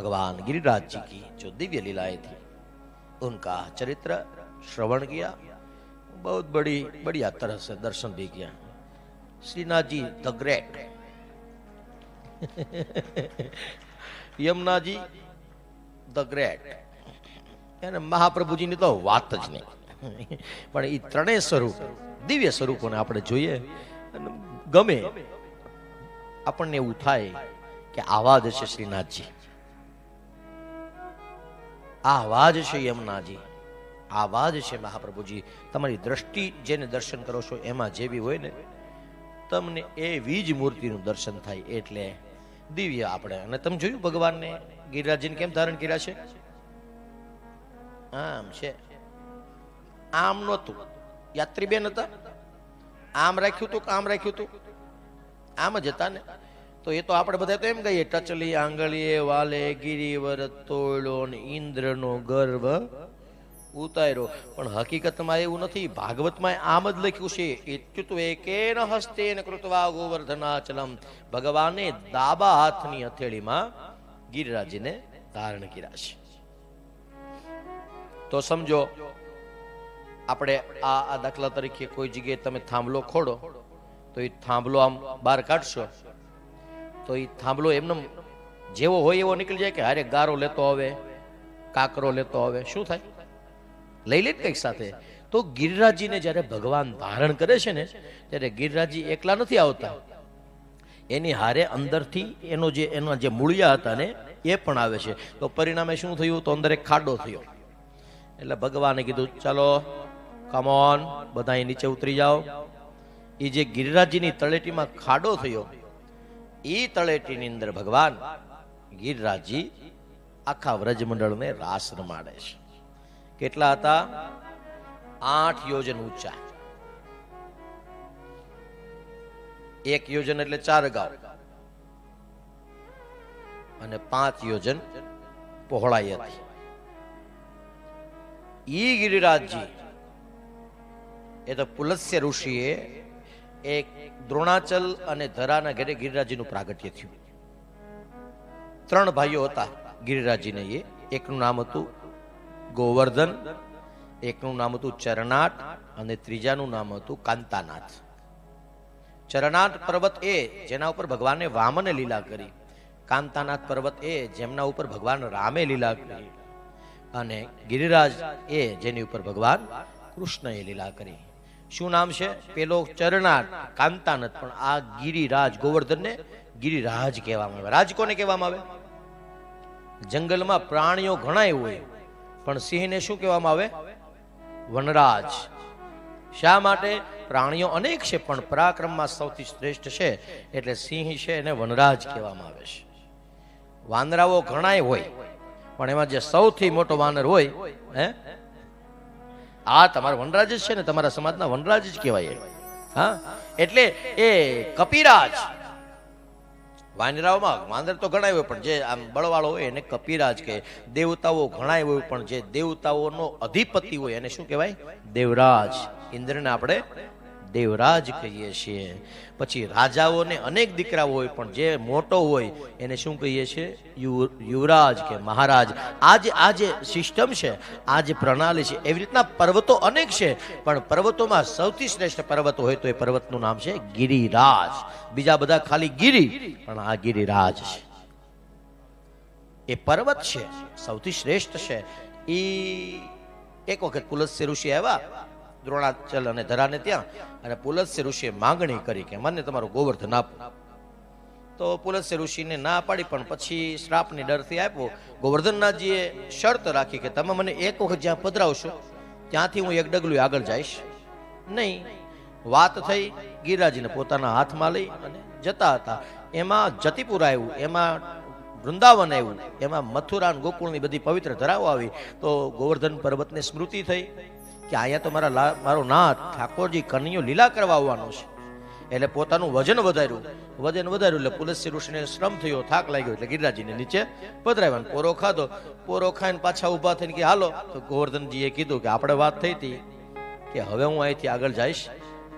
भगवान गिरिराज जी की जो दिव्य लीलाएं थी उनका चरित्र श्रवण किया बहुत बड़ी बढ़िया तरह से दर्शन भी किया Shrinath ji the great Yamunaji the great એને મહાપ્રભુજીની તો વાત જ નહીં પણ એ ત્રણેય સ્વરૂપ દિવ્ય સ્વરૂપોને આપણે જોઈએ અને ગમે આપણને એવું થાય કે આવા જ છે શ્રીનાથજી આવા જ છે યમુનાજી. આ જ છે મહાપ્રભુજી. તમારી દ્રષ્ટિ જેને દર્શન કરો છો એમાં જેવી હોય ને, તમને એવી જ મૂર્તિનું દર્શન થાય એટલે દિવ્ય આપણે. અને તમે જોયું ભગવાનને? ગિરિરાજજીને કેમ ધારણ કર્યા છે? આમ છે. આમ નહોતું. યાત્રી બેન હતા. આમ રાખ્યું કે આમ રાખ્યું હતું? આમ જ હતા ને? તો એ તો આપણે બધા તો એમ કહીએ, ટચલી આંગળીએ વાલે ગિરિવર તોડો ને ઇન્દ્રનો ગર્વ ઉતાર્યો. પણ હકીકતમાં એવું નથી. ભાગવતમાં આમ જ લખ્યું છે ઇત્યુત્વે એકેન હસ્તેન કૃતવા ગોવર્ધનાચલમ. ભગવાને દાબા હાથની હથેળીમાં ગિરિરાજીને ધારણ કર્યા છે. તો સમજો, આપણે આ આ દાખલા તરીકે કોઈ જગ્યાએ તમે થાંભલો ખોડો, તો એ થાંભલો આમ બહાર કાઢશો તો એ થાંભલો એમને જેવો હોય એવો નીકળી જાય કે હારે ગારો લેતો આવે, કાકરો લેતો આવે, શું થાય? લઈ લે કંઈક સાથે. તો ગિરિરાજીને જ્યારે ભગવાન ધારણ કરે છે ને, ત્યારે ગિરિરાજી એકલા નથી આવતા. એની હારે અંદરથી એનો જે, એના જે મૂળિયા હતા ને, એ પણ આવે છે. તો પરિણામે શું થયું? તો અંદર એક ખાડો થયો. એટલે ભગવાને કીધું, ચાલો કમોન બધા નીચે ઉતરી જાઓ. એ જે ગિરિરાજીની તળેટીમાં ખાડો થયો એ તળેટીની અંદર ભગવાન ગિરરાજી આખા વ્રજમંડળને રાસ રમાડે છે. કેટલા હતા? આઠ યોજન ઊંચા. એક યોજન એટલે ચાર ગાવ. અને પાંચ યોજન પહોળાઈ હતી. ઈ ગિરિરાજજી, એ તો પુલસ્ય ઋષિએ એક દ્રોણાચલ અને ધરાના ઘરે ગિરિરાજીનું પ્રાગટ્ય થયું. ત્રણ ભાઈઓ હતા ગિરિરાજીને એ. એકનું નામ હતું ગોવર્ધન, એકનું નામ હતું ચરણાટ અને ત્રીજાનું નામ હતું કાંતાનાથ. ચરણાટ પર્વત એ જેના ઉપર ભગવાને વામને લીલા કરી. કાંતાનાથ પર્વત એ જેમના ઉપર ભગવાન રામે લીલા કરી. અને ગિરિરાજ એ જેની ઉપર ભગવાન કૃષ્ણએ લીલા કરી. શું નામ છે? પેલો ચરણાટ કાંતાનાથ પણ આ ગિરિરાજ ગોવર્ધનને ગિરિરાજ કહેવામાં આવે. રાજ કોને કહેવામાં આવે? જંગલમાં પ્રાણીઓ ઘણાય હોય, પણ સિંહને શું કહેવામાં આવે? વનરાજ. શા માટે? પ્રાણીઓ અનેક છે, પણ પરાક્રમમાં સૌથી શ્રેષ્ઠ છે, એટલે સિંહ છે એને વનરાજ કહેવામાં આવે છે. વાંદરાઓ ઘણાય હોય, પણ એમાં જે સૌથી મોટો વાનર હોય, હે? આ તમારા વનરાજ જ છે ને, તમારા સમાજના વનરાજ જ કહેવાય હા? એટલે એ કપિરાજ વાંદરાઓમાં વાંદર તો ઘણા હોય, પણ જે આમ બળવાળો હોય એને કપિરાજ કહે. દેવતાઓ ઘણા હોય, પણ જે દેવતાઓનો અધિપતિ હોય એને શું કહેવાય? દેવરાજ. ઇન્દ્રને આપણે દેવરાજ કહીએ છીએ. પછી રાજાઓને અનેક દીકરાઓ હોય, પણ જે મોટો હોય, એને શું કહીએ છીએ? યુવરાજ કે મહારાજ. આ જે આ જે સિસ્ટમ છે, આ જે પ્રણાલી છે, એવી રીતના પર્વતો અનેક છે, પણ પર્વતોમાં સૌથી શ્રેષ્ઠ પર્વત હોય તો એ પર્વતનું નામ છે ગિરિરાજ. બીજા બધા ખાલી ગિરી, પણ આ ગિરિરાજ છે. એ પર્વત છે, સૌથી શ્રેષ્ઠ છે. એ એક વખત કુલસ્ય ઋષિ આવ્યા દ્રોણાચલ અને ધરાને ત્યાં અને પુલસ્ય ઋષિએ માંગણી કરી કે મને તમારું ગોવર્ધન આપો. તો પુલસ્ય ઋષિને ના પાડી, પણ પછી શ્રાપની ડરથી આપ્યો, ગોવર્ધનનાથજીએ શરત રાખી કે તમે મને એક વખત જ્યાં પધરાવશો, ત્યાંથી હું એક ડગલું આગળ જઈશ. નહીં, વાત થઈ, ગિરિરાજીને પોતાના હાથમાં લઈ અને જતા હતા. એમાં જતીપુર આવ્યું, એમાં વૃંદાવન આવ્યું, એમાં મથુરા ગોકુળની બધી પવિત્ર ધરાવો આવી. તો ગોવર્ધન પર્વતને સ્મૃતિ થઈ કે અહીંયા તો મારા મારો નાથ ઠાકોરજી કનૈયો લીલા કરવા આવવાનો છે. એટલે પોતાનું વજન વધાર્યું. વજન વધાર્યું એટલે પુલસી ઋષિને શ્રમ થયો, થાક લાગ્યો એટલે ગિરિરાજીને નીચે પધરાવ્યા પોરો ખાધો. પોરો ખાઈને પાછા ઊભા થઈને કે, હાલો. તો ગોવર્ધનજીએ કીધું કે, આપણે વાત થઈ હતી કે હવે હું અહીંથી આગળ જઈશ.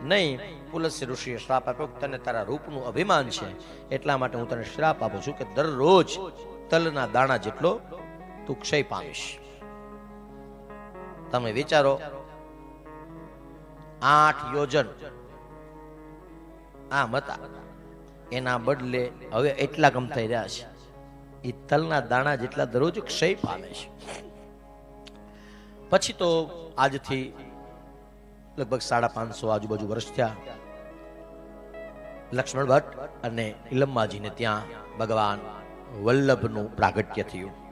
નહીં પુલસી ઋષિએ શ્રાપ આપ્યો તને તારા રૂપનું અભિમાન છે. એટલા માટે હું તને શ્રાપ આપું છું કે દરરોજ તલના દાણા જેટલો તું ક્ષય પામીશ. તમે વિચારો આઠ યોજન. આમ હતા. એના બદલે હવે એટલા ગમ થઈ રહ્યા છે. એ તલના દાણા જેટલા દરરોજ ક્ષય પામે છે. પછી તો આજથી લગભગ સાડા પાંચસો આજુબાજુ વર્ષ થયા. લક્ષ્મણ ભટ્ટ અને ઇલમ્માજીને ત્યાં ભગવાન વલ્લભનું પ્રાગટ્ય થયું.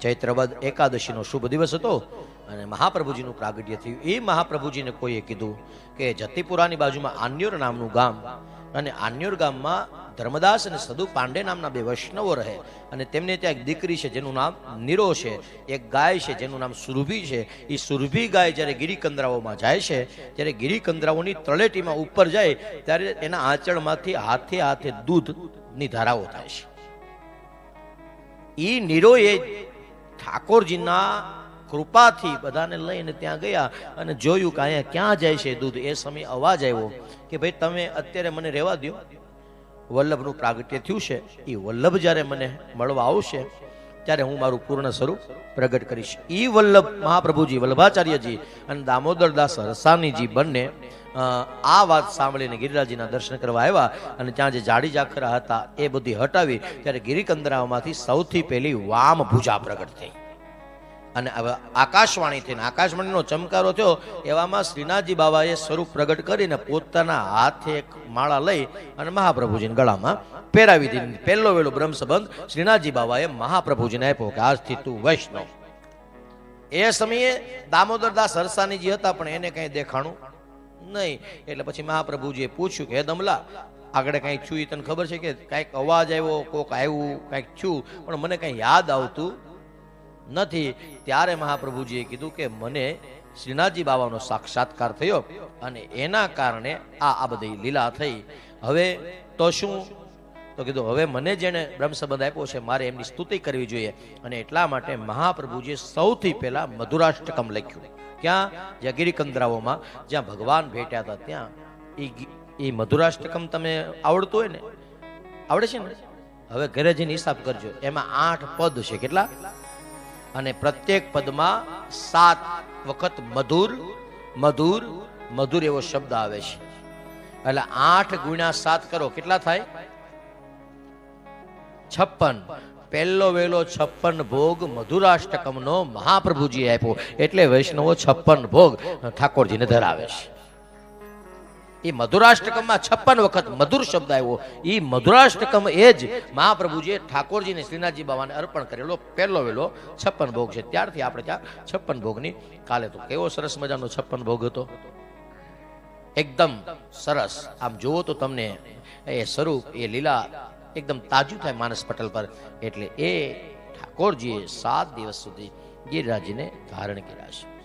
ચૈત્રવદ એકાદશીનો શુભ દિવસ હતો અને મહાપ્રભુજીનું પ્રાગટ્ય થયું. એ મહાપ્રભુજીને કોઈએ કીધું કે જતીપુરાની બાજુમાં આન્યોર નામનું ગામ અને આન્યોર ગામમાં ધર્મદાસ અને સદુ પાંડે નામના બે વૈષ્ણવો રહે અને તેમને ત્યાં એક દીકરી છે જેનું નામ નીરો છે, એક ગાય છે જેનું નામ સુરભી છે. એ સુરભી ગાય જ્યારે ગિરિકંદરાઓમાં જાય છે, ત્યારે ગિરિકંદરાઓની તળેટીમાં ઉપર જાય ત્યારે એના આંચળમાંથી હાથે હાથે દૂધની ધારાઓ થાય છે. એ નીરોએ ઠાકોરજીના કૃપાથી બધાને લઈને ત્યાં ગયા અને જોયું કે અહીંયા ક્યાં જાય છે દૂધ. એ સમયે અવાજ આવ્યો કે ભાઈ, તમે અત્યારે મને રહેવા દો વલ્લભનું પ્રાગટ્ય થયું છે. એ વલ્લભ જ્યારે મને મળવા આવશે ત્યારે હું મારું પૂર્ણ સ્વરૂપ પ્રગટ કરીશ. ઈ વલ્લભ મહાપ્રભુજી, વલ્લભાચાર્યજી અને દામોદરદાસ રસાનીજી બંને આ વાત સાંભળીને ગિરિરાજીના દર્શન કરવા આવ્યા અને ત્યાં જે જાડી જાખરા હતા એ બધી હટાવી, ત્યારે ગિરિકંદરામાંથી સૌથી પહેલી વામ ભુજા પ્રગટ થઈ. અને હવે આકાશવાણીથી આકાશવાણીનો ચમકારો થયો, એવામાં શ્રીનાથજી બાબાએ સ્વરૂપ પ્રગટ કરીને પોતાના હાથે એક માળા લઈ અને મહાપ્રભુજીને ગળામાં પહેરાવી દીધી. પહેલો વેલો બ્રહ્મ સંબંધ શ્રીનાથજી બાબાએ મહાપ્રભુજીને આપ્યો કે આજથી તું વૈષ્ણવ. એ સમયે દામોદરદાસ હરસાનીજી હતા, પણ એને કઈ દેખાણું નહીં. એટલે પછી મહાપ્રભુજીએ પૂછ્યું કે, હે દમલા, આગળ કાંઈક છું એ તને ખબર છે કે કાંઈક અવાજ આવ્યો, કોક આવ્યું, કાંઈક છું, પણ મને કાંઈ યાદ આવતું નથી, ત્યારે મહાપ્રભુજીએ કીધું કે મને શ્રીનાથજી બાબાનો સાક્ષાત્કાર થયો અને એના કારણે આ આ બધી લીલા થઈ. હવે તો શું? તો કીધું, હવે મને જેણે બ્રહ્મ સંબંધ આપ્યો છે, મારે એમની સ્તુતિ કરવી જોઈએ. અને એટલા માટે મહાપ્રભુજીએ સૌથી પહેલા મધુરાષ્ટકમ લખ્યું. ક્યાં? જ્યાં ગિરિકંદરાઓમાં જ્યાં ભગવાન ભેટ્યા હતા, ત્યાં. એ એ મધુરાષ્ટકમ તમે આવડતું હોય ને? આવડે છે ને? હવે ઘરે જઈને હિસાબ કરજો. એમાં આઠ પદ છે. કેટલા? અને પ્રત્યેક પદમાં સાત વખત મધુર મધુર મધુર એવો શબ્દ આવે છે. એટલે આઠ ગુણ્યા સાત કરો, કેટલા થાય? છપ્પન. પહેલો વેલો છપ્પન ભોગ મધુરાષ્ટકમનો મહાપ્રભુજી આપ્યો. એટલે વૈષ્ણવો છપ્પન ભોગ ઠાકોરજીને ધરાવે છે. એ મધુરાષ્ટકમમાં છપ્પન વખત મધુર શબ્દ આવ્યો. એ મધુરાષ્ટકમ એ જ મહાપ્રભુજીએ ઠાકોરજીને શ્રીનાથજી બાબાને અર્પણ કરેલો, પહેલો વહેલો છપ્પન ભોગ છે. ત્યારથી આપણે ત્યાં છપ્પન ભોગની કાલે તો કેવો સરસ મજાનો છપ્પન ભોગ હતો. એકદમ સરસ. આમ જુઓ તો તમને એ સ્વરૂપ, એ લીલા એકદમ તાજું થાય માનસ પટલ પર. એટલે એ ઠાકોરજીએ સાત દિવસ સુધી ગિરિરાજીને ધારણ કર્યા છે.